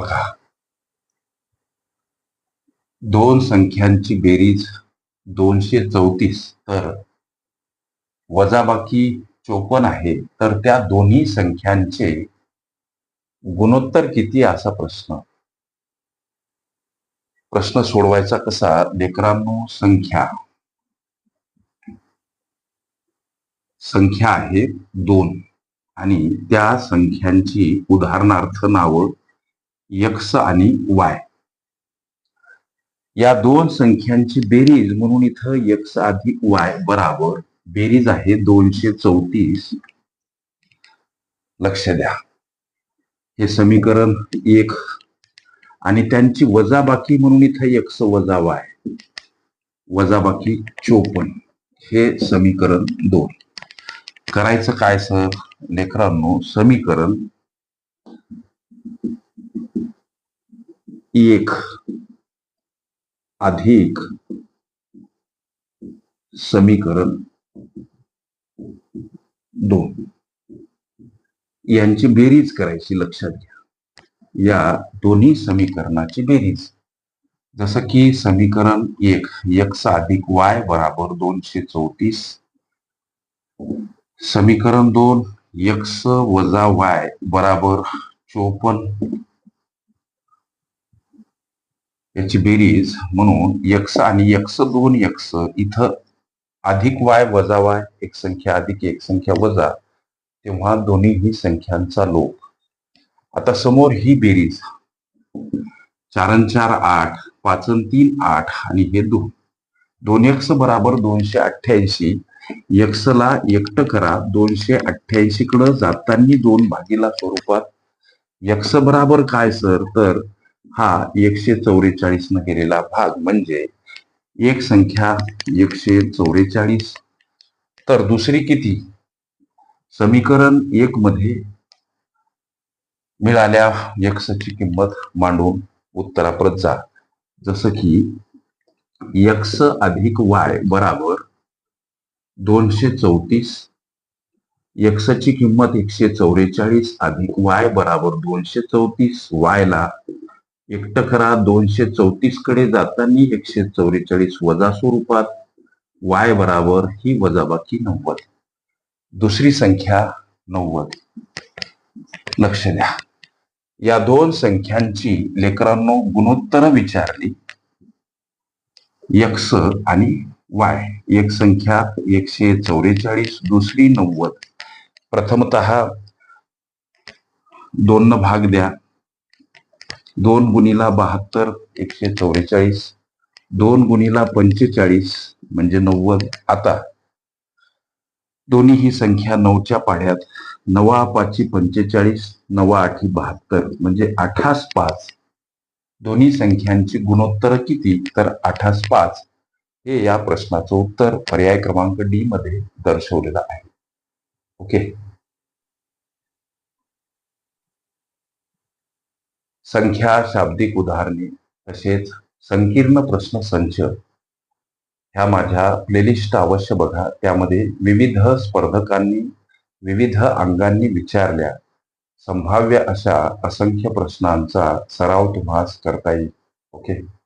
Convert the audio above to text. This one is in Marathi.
बघा. दोन संख्यांची बेरीज दोनशे चौतीस तर वजाबाकी चोपन्न आहे तर त्या दोन्ही संख्यांचे गुणोत्तर किती असा प्रश्न. प्रश्न सोडवायचा कसा? लेकरांनो संख्या. संख्या आहे दोन आणि त्या संख्यांची उदाहरणार्थ नावं यक्ष आणि वाय. या दोन संख्यांची बेरीज म्हणून इथं यक्ष अधिक वाय बराबर बेरीज आहे दोनशे चौतीस. लक्ष द्या. हे समीकरण एक. आणि त्यांची वजाबाकी म्हणून इथं यक्स वजा वाय. वजाबाकी चोपन्न. हे समीकरण दोन. करायचं काय सर? लेकरांनो समीकरण एक अधिक समीकरण दोन. यांची बेरीज करायची लक्षात घ्या. या दोन्ही समीकरणाची बेरीज. जसं की समीकरण एक एक्स अधिक वाय बराबर दोनशे चौतीस. समीकरण दोन यक्स वजा वाय बराबर चोपन्न. याची बेरीज म्हणून यक्स आणि यक्स दोन यक्स इथं अधिक वाय वजा वाय एक संख्या अधिक एक संख्या वजा तेव्हा दोन्हीही संख्यांचा लोक आता समोर ही बेरीज. चारन चार आठ पाचन तीन आठ आणि हे दोन दोन एक्स बराबर दोनशे अठ्ठ्याऐंशी. यक्षला एकट करा दोनशे अठ्ठ्याऐंशी कडे जाताना दोन भागीला स्वरूपात. यक्ष बराबर काय सर? तर हा एकशे चौवेचाळीस न केलेला भाग म्हणजे एक संख्या एकशे चौवेचाळीस. तर दुसरी किती? समीकरण एक मध्ये मिळाल्या यक्सची किंमत मांडून उत्तराप्रत जा. जसं की यक्ष अधिक वाय बराबर दोनशे चौतीस. यक्सची किंमत एकशे चौवेचाळीस अधिक वाय बराबर दोनशे चौतीस. वाय एकटकरा दोनशे चौतीसकडे जाताना एकशे चौवेचाळीस वजा स्वरूपात वाय बराबर ही वजाबाकी नव्वद. दुसरी संख्या नव्वद. लक्ष द्या. या दोन संख्यांची लेकरांनो गुणोत्तर विचारली. यक्ष आणि वाय. एक संख्या एकशे चौवेचाळीस दुसरी नव्वद. प्रथमत दोन भाग द्या. दोन गुणीला बहात्तर एकशे चौवेचाळीस. दोन गुणीला पंचेचाळीस म्हणजे नव्वद. आता दोन्ही ही संख्या नऊच्या पाढ्यात नवा पाचशे पंचेचाळीस नवा आठी बहात्तर म्हणजे अठास पाच. दोन्ही संख्यांची गुणोत्तर किती? तर अठास पाच. हे या प्रश्नाचं उत्तर पर्याय क्रमांक डी मध्ये दर्शवलेलं आहे. ओके? संख्या शाब्दिक उदाहरणे तसेच संकीर्ण प्रश्न संच ह्या माझ्या प्लेलिस्ट अवश्य बघा. त्यामध्ये विविध स्पर्धकांनी विविध अंगांनी विचारल्या. संभाव्य अशा असंख्य प्रश्नांचा सराव तुम्हाला करता येईल. ओके